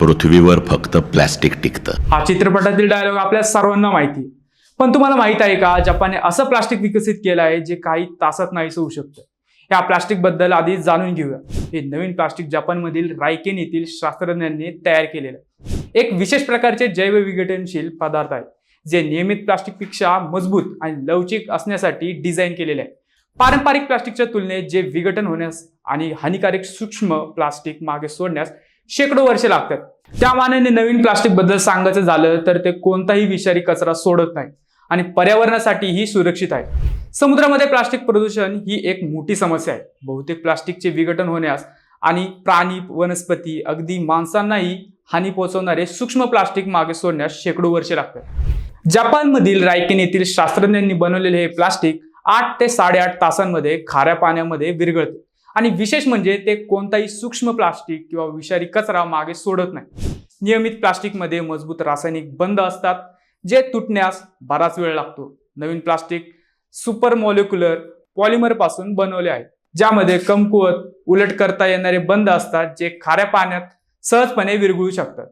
पृथ्वीवर फक्त प्लॅस्टिक टिकतं. हा चित्रपटातील डायलॉग आपल्या सर्वांना माहिती. पण तुम्हाला माहीत आहे का जपानने असं प्लास्टिक विकसित केलं आहे जे काही तासात नाही होऊ शकतं. या प्लास्टिकबद्दल आधी जाणून घेऊया. हे नवीन प्लास्टिक जपानमधील रायकेन येथील शास्त्रज्ञांनी तयार केलेलं. आहे एक विशेष प्रकारचे जैव विघटनशील पदार्थ आहे जे नियमित प्लास्टिकपेक्षा मजबूत आणि लवचिक असण्यासाठी डिझाईन केलेले आहे पारंपरिक प्लास्टिकच्या तुलनेत जे विघटन होण्यास आणि हानिकारक सूक्ष्म प्लास्टिक मागे सोडण्यास शेकडो वर्षे लागतात. त्या मानाने नवीन प्लास्टिकबद्दल सांगायचं झालं तर ते कोणताही विषारी कचरा सोडत नाही आणि पर्यावरणासाठीही सुरक्षित आहे. समुद्रामध्ये प्लास्टिक प्रदूषण ही एक मोठी समस्या आहे. बहुतेक प्लास्टिकचे विघटन होण्यास आणि प्राणी वनस्पती अगदी माणसांनाही हानी पोहोचवणारे सूक्ष्म प्लास्टिक मागे सोडण्यास शेकडो वर्षे लागतात. जपानमधील रायकेन येथील शास्त्रज्ञांनी बनवलेले हे प्लास्टिक आठ ते साडेआठ तासांमध्ये खाऱ्या पाण्यामध्ये विरघळते. आणि विशेष म्हणजे ते कोणताही सूक्ष्म प्लास्टिक किंवा विषारी कचरा मागे सोडत नाही. नियमित प्लास्टिकमध्ये मजबूत रासायनिक बंध असतात जे तुटण्यास बराच वेळ लागतो. नवीन प्लास्टिक सुपर मॉलिक्युलर पॉलिमरपासून बनवले आहे ज्यामध्ये कमकुवत उलट करता येणारे बंद असतात जे खाऱ्या पाण्यात सहजपणे विरघळू शकतात.